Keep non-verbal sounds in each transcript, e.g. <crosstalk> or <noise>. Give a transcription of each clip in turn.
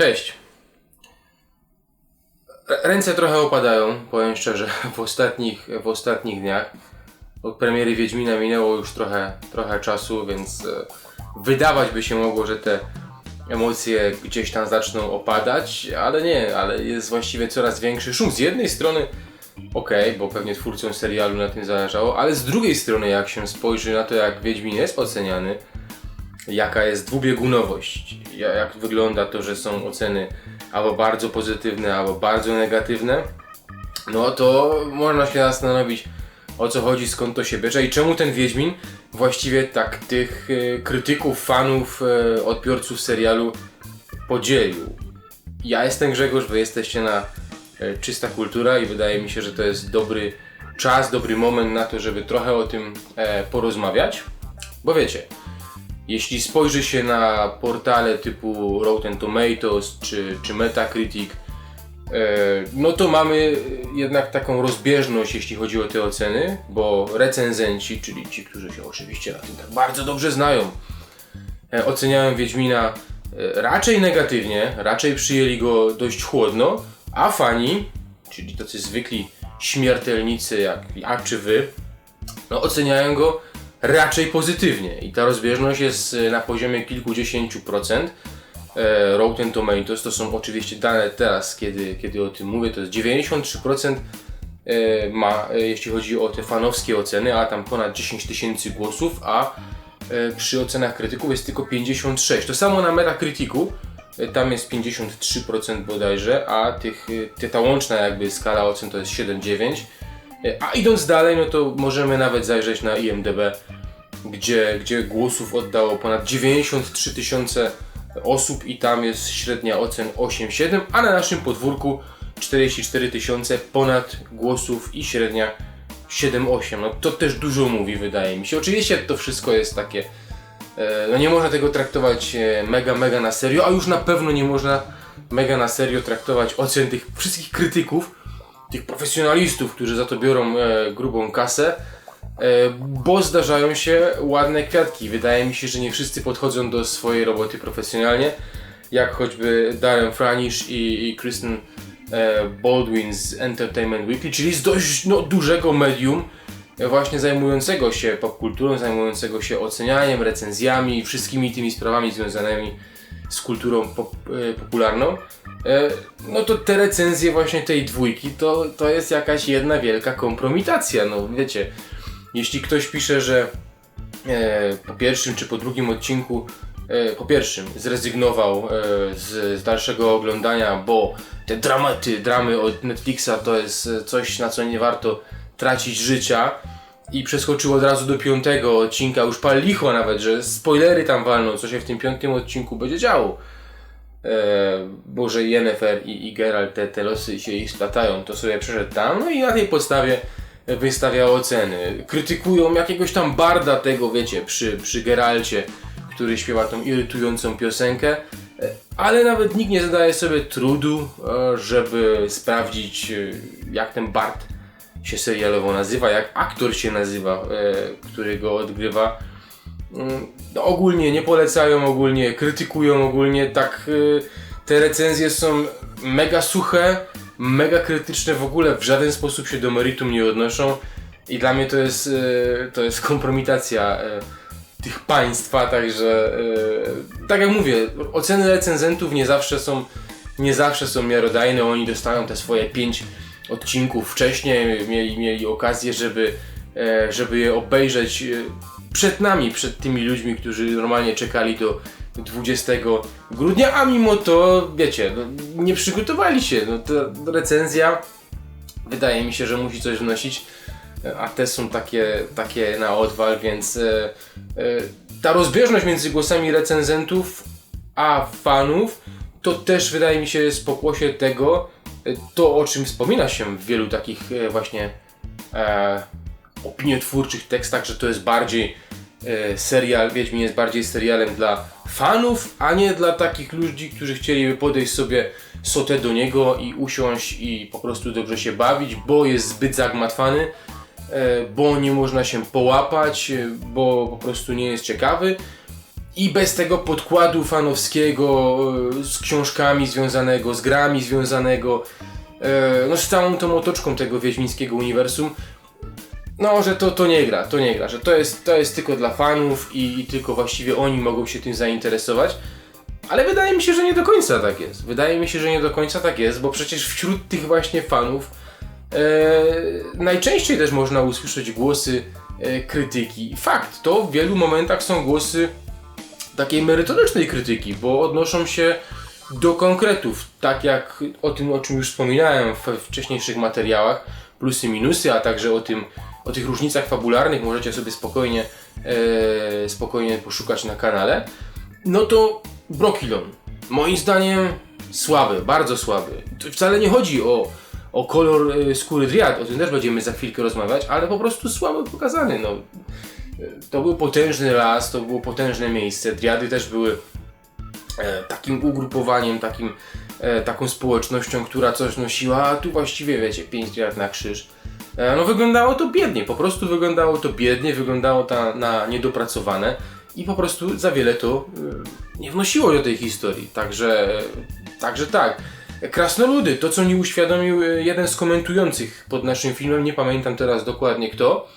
Cześć. Ręce trochę opadają, powiem szczerze, w ostatnich, w ostatnich dniach. Od premiery Wiedźmina minęło już trochę, trochę czasu, więc e, wydawać by się mogło, że te emocje gdzieś tam zaczną opadać, ale nie, ale jest właściwie coraz większy szum. Z jednej strony okej, bo pewnie twórcom serialu na tym zależało, ale z drugiej strony jak się spojrzy na to, jak Wiedźmin jest oceniany, jaka jest dwubiegunowość, ja- jak wygląda to, że są oceny albo bardzo pozytywne, albo bardzo negatywne, no to można się zastanowić o co chodzi, skąd to się bierze i czemu ten Wiedźmin właściwie tak tych e, krytyków, fanów, e, odbiorców serialu podzielił. Ja jestem Grzegorz, wy jesteście na e, Czysta Kultura i wydaje mi się, że to jest dobry czas, dobry moment na to, żeby trochę o tym porozmawiać, bo wiecie, jeśli spojrzy się na portale typu Rotten Tomatoes czy, czy Metacritic, e, no to mamy jednak taką rozbieżność, jeśli chodzi o te oceny, bo recenzenci, czyli ci, którzy się oczywiście na tym tak bardzo dobrze znają, e, oceniają Wiedźmina e, raczej negatywnie, raczej przyjęli go dość chłodno, a fani, czyli tacy zwykli śmiertelnicy jak ja czy wy, no, oceniają go raczej pozytywnie i ta rozbieżność jest e, na poziomie kilkudziesięciu procent. E, Rotten Tomatoes to są oczywiście dane teraz, kiedy, kiedy o tym mówię, to jest 93% e, ma, e, jeśli chodzi o te fanowskie oceny, a tam ponad 10 tysięcy głosów, a przy ocenach krytyków jest tylko 56. To samo na Metacriticu, tam jest 53% bodajże, a tych, ta łączna jakby skala ocen to jest 7,9. E, A idąc dalej, no to możemy nawet zajrzeć na IMDB, gdzie, gdzie głosów oddało ponad 93 tysiące osób i tam jest średnia ocen 8,7, a na naszym podwórku 44 tysiące ponad głosów i średnia 7,8. No to też dużo mówi, wydaje mi się. Oczywiście to wszystko jest takie. e, No nie można tego traktować e, mega, mega na serio, a już na pewno nie można mega na serio traktować ocen tych wszystkich krytyków, tych profesjonalistów, którzy za to biorą e, grubą kasę, e, bo zdarzają się ładne kwiatki. Wydaje mi się, że nie wszyscy podchodzą do swojej roboty profesjonalnie, jak choćby Darren Franisz i, i Kristen e, Baldwin z Entertainment Weekly, czyli z dość no, dużego medium, e, właśnie zajmującego się popkulturą, zajmującego się ocenianiem, recenzjami i wszystkimi tymi sprawami związanymi z kulturą pop, e, popularną, e, no to te recenzje właśnie tej dwójki to, to jest jakaś jedna wielka kompromitacja. No wiecie, jeśli ktoś pisze, że e, po pierwszym czy po drugim odcinku, po pierwszym zrezygnował z, dalszego oglądania, bo te dramaty, dramy od Netflixa to jest coś, na co nie warto tracić życia i przeskoczył od razu do piątego odcinka, już pal licho nawet, że spoilery tam walną, co się w tym piątym odcinku będzie działo. E, bo że Yennefer i, i Geralt te, te losy się ich splatają, to sobie przeszedł tam, no i na tej podstawie wystawia oceny. Krytykują jakiegoś tam barda tego, wiecie, przy, przy Geralcie, który śpiewa tą irytującą piosenkę, e, ale nawet nikt nie zadaje sobie trudu, e, żeby sprawdzić, e, jak ten bard się serialowo nazywa, jak aktor się nazywa, e, który go odgrywa. Mm, no, ogólnie nie polecają, ogólnie krytykują, ogólnie tak y, te recenzje są mega suche, mega krytyczne, w ogóle w żaden sposób się do meritum nie odnoszą i dla mnie to jest, y, to jest kompromitacja tych państwa, także tak jak mówię, oceny recenzentów nie zawsze są nie zawsze są miarodajne, oni dostają te swoje pięć odcinków wcześniej, mieli, mieli okazję, żeby, e, żeby je obejrzeć e, przed nami, przed tymi ludźmi, którzy normalnie czekali do 20 grudnia, a mimo to, wiecie, no, nie przygotowali się. No, ta recenzja wydaje mi się, że musi coś wnosić, a te są takie, takie na odwal, więc e, e, ta rozbieżność między głosami recenzentów a fanów to też wydaje mi się jest pokłosie tego, to o czym wspomina się w wielu takich e, właśnie e, opiniotwórczych tekstach, że to jest bardziej e, serial, Wiedźmin jest bardziej serialem dla fanów, a nie dla takich ludzi, którzy chcieliby podejść sobie sotę do niego i usiąść i po prostu dobrze się bawić, bo jest zbyt zagmatwany, e, bo nie można się połapać, bo po prostu nie jest ciekawy. I bez tego podkładu fanowskiego e, z książkami związanego, z grami związanego, e, no z całą tą otoczką tego wiedźmińskiego uniwersum, no, że to, to nie gra, to nie gra, że to jest, to jest tylko dla fanów i, i tylko właściwie oni mogą się tym zainteresować. Ale wydaje mi się, że nie do końca tak jest. Wydaje mi się, że nie do końca tak jest, bo przecież wśród tych właśnie fanów e, najczęściej też można usłyszeć głosy e, krytyki. Fakt, to w wielu momentach są głosy takiej merytorycznej krytyki, bo odnoszą się do konkretów, tak jak o tym, o czym już wspominałem w wcześniejszych materiałach, plusy, minusy, a także o tym, o tych różnicach fabularnych możecie sobie spokojnie, e, spokojnie poszukać na kanale. No to Brokilon, moim zdaniem słaby, bardzo słaby. Wcale nie chodzi o, o kolor e, skóry Driad, o tym też będziemy za chwilkę rozmawiać, ale po prostu słabo pokazany. No. To był potężny las, to było potężne miejsce. Driady też były e, takim ugrupowaniem, takim, e, taką społecznością, która coś nosiła, a tu właściwie wiecie, pięć driad na krzyż. E, no wyglądało to biednie, po prostu wyglądało to biednie, wyglądało to na niedopracowane i po prostu za wiele to nie wnosiło do tej historii. Także, także tak. Krasnoludy, to co mi uświadomił jeden z komentujących pod naszym filmem, nie pamiętam teraz dokładnie kto,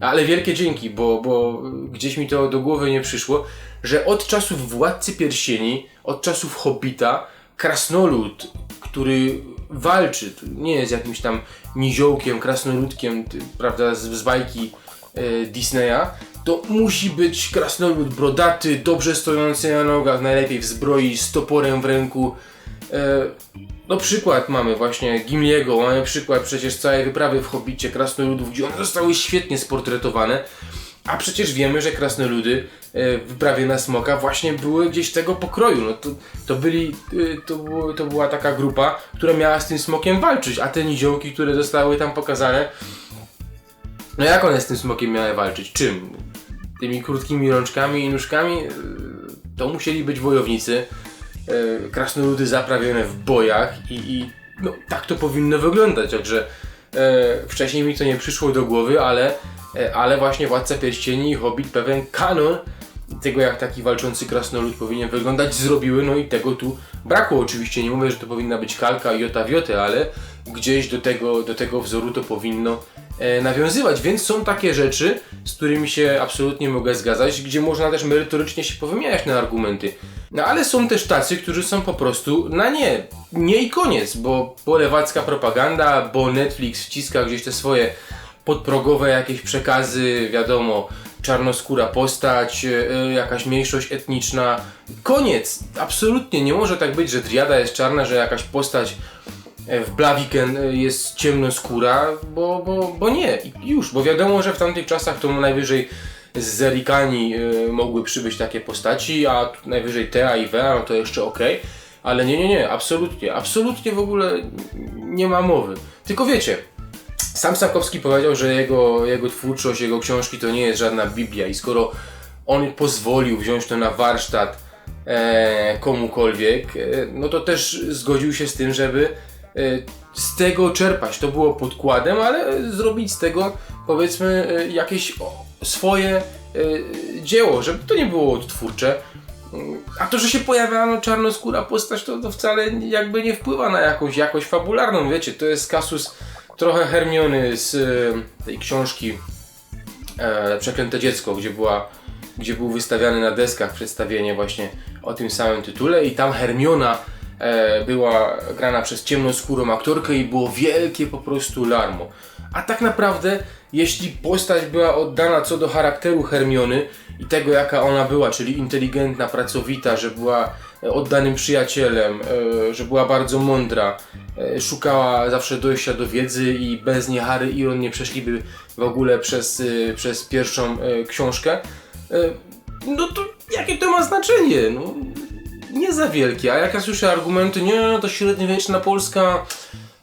ale wielkie dzięki, bo, bo gdzieś mi to do głowy nie przyszło, że od czasów Władcy Pierścieni, od czasów Hobbita, krasnolud, który walczy, nie jest jakimś tam niziołkiem, krasnoludkiem, prawda, z, z bajki e, Disneya, to musi być krasnolud brodaty, dobrze stojący na nogach, najlepiej w zbroi, z toporem w ręku. E, no przykład mamy właśnie Gimliego, mamy przykład przecież całej wyprawy w Hobbicie krasnoludów, gdzie one zostały świetnie sportretowane. A przecież wiemy, że krasnoludy e, w wyprawie na smoka właśnie były gdzieś tego pokroju. No to, to, byli, e, to, to była taka grupa, która miała z tym smokiem walczyć, a te niziołki, które zostały tam pokazane, no jak one z tym smokiem miały walczyć? Czym? Tymi krótkimi rączkami i nóżkami? To musieli być wojownicy, e, krasnoludy zaprawione w bojach i, i no, tak to powinno wyglądać, także e, wcześniej mi to nie przyszło do głowy, ale, e, ale właśnie Władca Pierścieni i Hobbit pewien kanon tego jak taki walczący krasnolud powinien wyglądać zrobiły, no i tego tu brakło. Oczywiście, nie mówię, że to powinna być kalka jota w ale gdzieś do tego, do tego wzoru to powinno e, nawiązywać, więc są takie rzeczy, z którymi się absolutnie mogę zgadzać, gdzie można też merytorycznie się powymieniać na argumenty. No ale są też tacy, którzy są po prostu na nie. Nie i koniec, bo, bo lewacka propaganda, bo Netflix wciska gdzieś te swoje podprogowe jakieś przekazy, wiadomo, czarnoskóra postać, e, jakaś mniejszość etniczna. Koniec! Absolutnie nie może tak być, że Driada jest czarna, że jakaś postać w Blaviken e, jest ciemnoskóra, bo, bo, bo nie. Już, bo wiadomo, że w tamtych czasach to najwyżej z Zerikani e, mogły przybyć takie postaci, a najwyżej Tea i Wea, no to jeszcze okej. Ale nie, nie, nie, absolutnie, absolutnie w ogóle nie ma mowy. Tylko wiecie, sam Sapkowski powiedział, że jego, jego twórczość, jego książki to nie jest żadna Biblia i skoro on pozwolił wziąć to na warsztat e, komukolwiek, e, no to też zgodził się z tym, żeby e, z tego czerpać. To było podkładem, ale zrobić z tego powiedzmy e, jakieś swoje e, dzieło, żeby to nie było odtwórcze. A to, że się pojawia no, czarnoskóra postać, to, to wcale jakby nie wpływa na jakąś jakość fabularną, wiecie, to jest kasus trochę Hermiony z tej książki e, Przeklęte Dziecko, gdzie była gdzie był wystawiany na deskach przedstawienie właśnie o tym samym tytule i tam Hermiona była grana przez ciemnoskórą aktorkę i było wielkie po prostu larmo. A tak naprawdę, jeśli postać była oddana co do charakteru Hermiony i tego jaka ona była, czyli inteligentna, pracowita, że była e, oddanym przyjacielem, e, że była bardzo mądra, e, szukała zawsze dojścia do wiedzy i bez niej Harry i Ron nie przeszliby w ogóle przez, e, przez pierwszą e, książkę, e, no to jakie to ma znaczenie? No, nie za wielkie, a jak ja słyszę argumenty, nie, to średniowieczna Polska,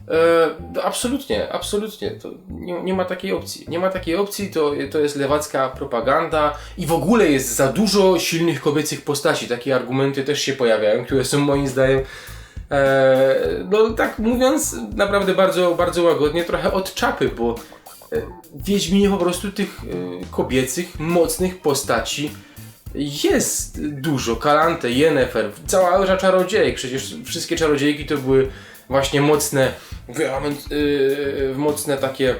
e, absolutnie, absolutnie, to nie, nie ma takiej opcji. Nie ma takiej opcji, to, to jest lewacka propaganda i w ogóle jest za dużo silnych kobiecych postaci. Takie argumenty też się pojawiają, które są moim zdaniem E, no tak mówiąc, naprawdę bardzo, bardzo łagodnie, trochę od czapy, bo e, Wiedźminie po prostu tych e, kobiecych, mocnych postaci jest dużo. Kalante, Yennefer, cała Eura Czarodziejek. Przecież wszystkie czarodziejki to były właśnie mocne, yy, mocne takie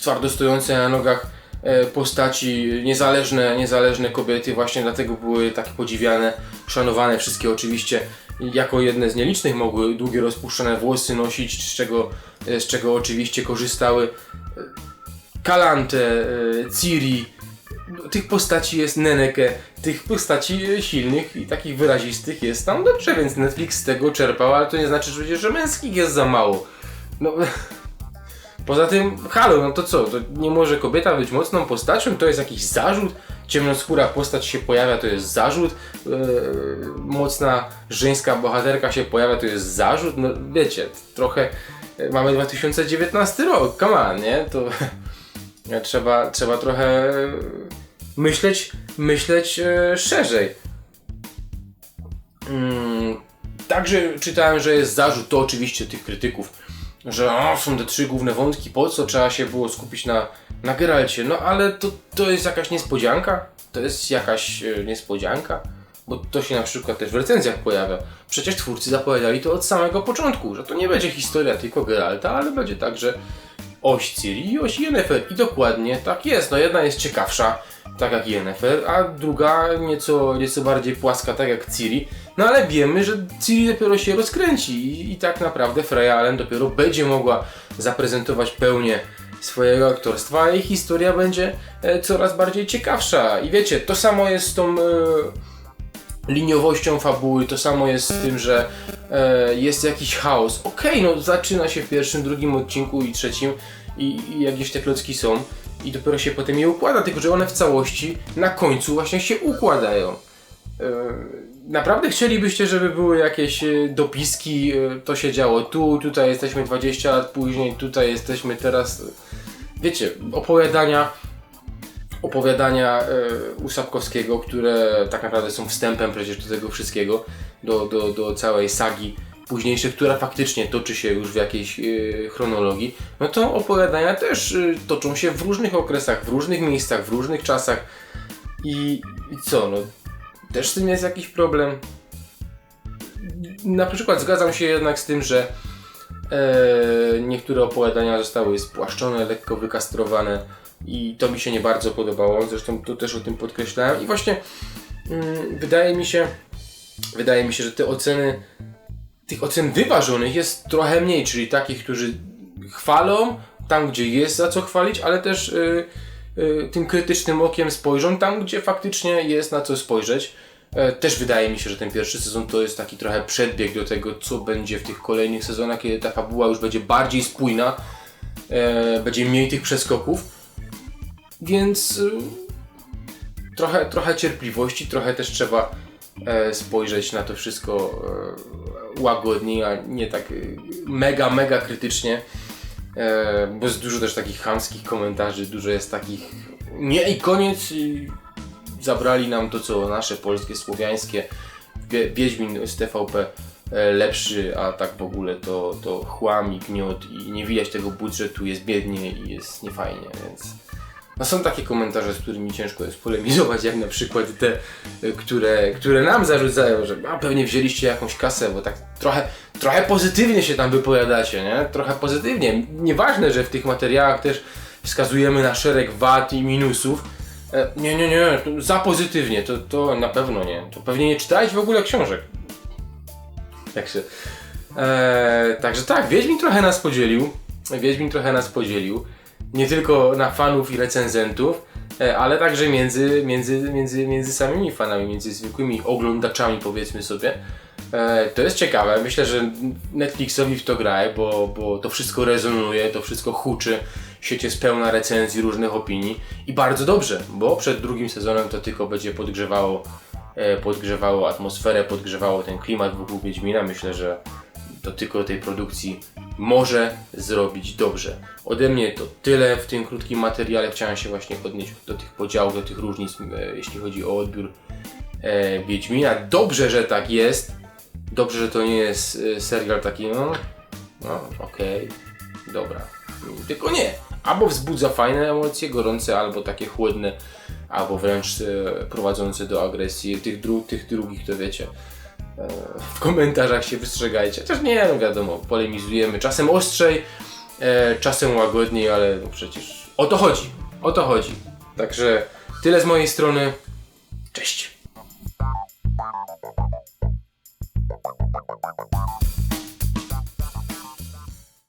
twardo stojące na nogach e, postaci, niezależne, niezależne kobiety, właśnie dlatego były tak podziwiane, szanowane, wszystkie oczywiście jako jedne z nielicznych mogły długie rozpuszczone włosy nosić, z czego, e, z czego oczywiście korzystały Kalante, e, Ciri, tych postaci jest Neneke, tych postaci silnych i takich wyrazistych jest tam dobrze, więc Netflix z tego czerpał, ale to nie znaczy że, że męskich jest za mało. No, <laughs> poza tym, halo, no to co, to nie może kobieta być mocną postacią? To jest jakiś zarzut? Ciemnoskóra postać się pojawia, to jest zarzut? Yy, mocna żeńska bohaterka się pojawia, to jest zarzut? No wiecie, trochę... Mamy 2019 rok, come on, nie? To <laughs> trzeba, trzeba trochę myśleć, myśleć e, szerzej. Mm, także czytałem, że jest zarzut, to oczywiście tych krytyków, że o, są te trzy główne wątki, po co trzeba się było skupić na, na Geralcie. No ale to, to jest jakaś niespodzianka? To jest jakaś e, niespodzianka? Bo to się na przykład też w recenzjach pojawia. Przecież twórcy zapowiadali to od samego początku, że to nie będzie historia tylko Geralta, ale będzie także oś Ciri i oś Yennefer. I dokładnie tak jest. No jedna jest ciekawsza, tak jak Yennefer, a druga nieco, nieco bardziej płaska, tak jak Ciri. No ale wiemy, że Ciri dopiero się rozkręci i, i tak naprawdę Freya Allen dopiero będzie mogła zaprezentować pełnię swojego aktorstwa, jej historia będzie e, coraz bardziej ciekawsza. I wiecie, to samo jest z tą... E, liniowością fabuły, to samo jest z tym, że e, jest jakiś chaos. Okej, okay, no zaczyna się w pierwszym, drugim odcinku i trzecim i, i jakieś te klocki są i dopiero się potem je układa, tylko że one w całości na końcu właśnie się układają. E, naprawdę chcielibyście, żeby były jakieś e, dopiski, e, to się działo tu, tutaj jesteśmy 20 lat później, tutaj jesteśmy teraz. Wiecie, opowiadania opowiadania e, Usapkowskiego, które tak naprawdę są wstępem przecież do tego wszystkiego, do, do, do całej sagi późniejszej, która faktycznie toczy się już w jakiejś e, chronologii, no to opowiadania też e, toczą się w różnych okresach, w różnych miejscach, w różnych czasach. I, i co, no też z tym jest jakiś problem. Na przykład zgadzam się jednak z tym, że e, niektóre opowiadania zostały spłaszczone, lekko wykastrowane i to mi się nie bardzo podobało, zresztą to też o tym podkreślałem i właśnie mm, wydaje mi się, wydaje mi się, że te oceny, tych ocen wyważonych jest trochę mniej, czyli takich, którzy chwalą tam, gdzie jest za co chwalić, ale też y, y, tym krytycznym okiem spojrzą tam, gdzie faktycznie jest na co spojrzeć. E, też wydaje mi się, że ten pierwszy sezon to jest taki trochę przedbieg do tego, co będzie w tych kolejnych sezonach, kiedy ta fabuła już będzie bardziej spójna, e, będzie mniej tych przeskoków. Więc y, trochę, trochę cierpliwości, trochę też trzeba e, spojrzeć na to wszystko e, łagodniej, a nie tak y, mega, mega krytycznie. E, bo jest dużo też takich chamskich komentarzy, dużo jest takich nie i koniec zabrali nam to co nasze polskie, słowiańskie Wiedźmin z TVP lepszy, a tak w ogóle to, to chłam i gniot i nie widać tego budżetu, jest biednie i jest niefajnie, więc no są takie komentarze, z którymi ciężko jest polemizować, jak na przykład te, które, które nam zarzucają, że a, pewnie wzięliście jakąś kasę, bo tak trochę, trochę pozytywnie się tam wypowiadacie, nie? Trochę pozytywnie. Nieważne, że w tych materiałach też wskazujemy na szereg wad i minusów. E, nie, nie, nie, za pozytywnie, to, to na pewno nie. To pewnie nie czytałeś w ogóle książek. Także, e, także tak, Wiedźmin trochę nas podzielił. Wiedźmin trochę nas podzielił nie tylko na fanów i recenzentów, e, ale także między, między, między, między samymi fanami, między zwykłymi oglądaczami powiedzmy sobie. E, to jest ciekawe, myślę, że Netflixowi w to gra, bo, bo to wszystko rezonuje, to wszystko huczy, sieć jest pełna recenzji, różnych opinii i bardzo dobrze, bo przed drugim sezonem to tylko będzie podgrzewało, e, podgrzewało atmosferę, podgrzewało ten klimat wokół Wiedźmina. Myślę, że to tylko tej produkcji może zrobić dobrze. Ode mnie to tyle w tym krótkim materiale. Chciałem się właśnie odnieść do tych podziałów, do tych różnic, e, jeśli chodzi o odbiór e, Wiedźmina. Dobrze, że tak jest. Dobrze, że to nie jest e, serial taki, no, no okej, okay, dobra. Tylko nie. Albo wzbudza fajne emocje, gorące, albo takie chłodne, albo wręcz prowadzące do agresji. Tych, dru tych drugich to wiecie. E, w komentarzach się wystrzegajcie. Chociaż nie, no wiadomo, polemizujemy czasem ostrzej, e, czasem łagodniej, ale no przecież o to chodzi. O to chodzi. Także tyle z mojej strony. Cześć.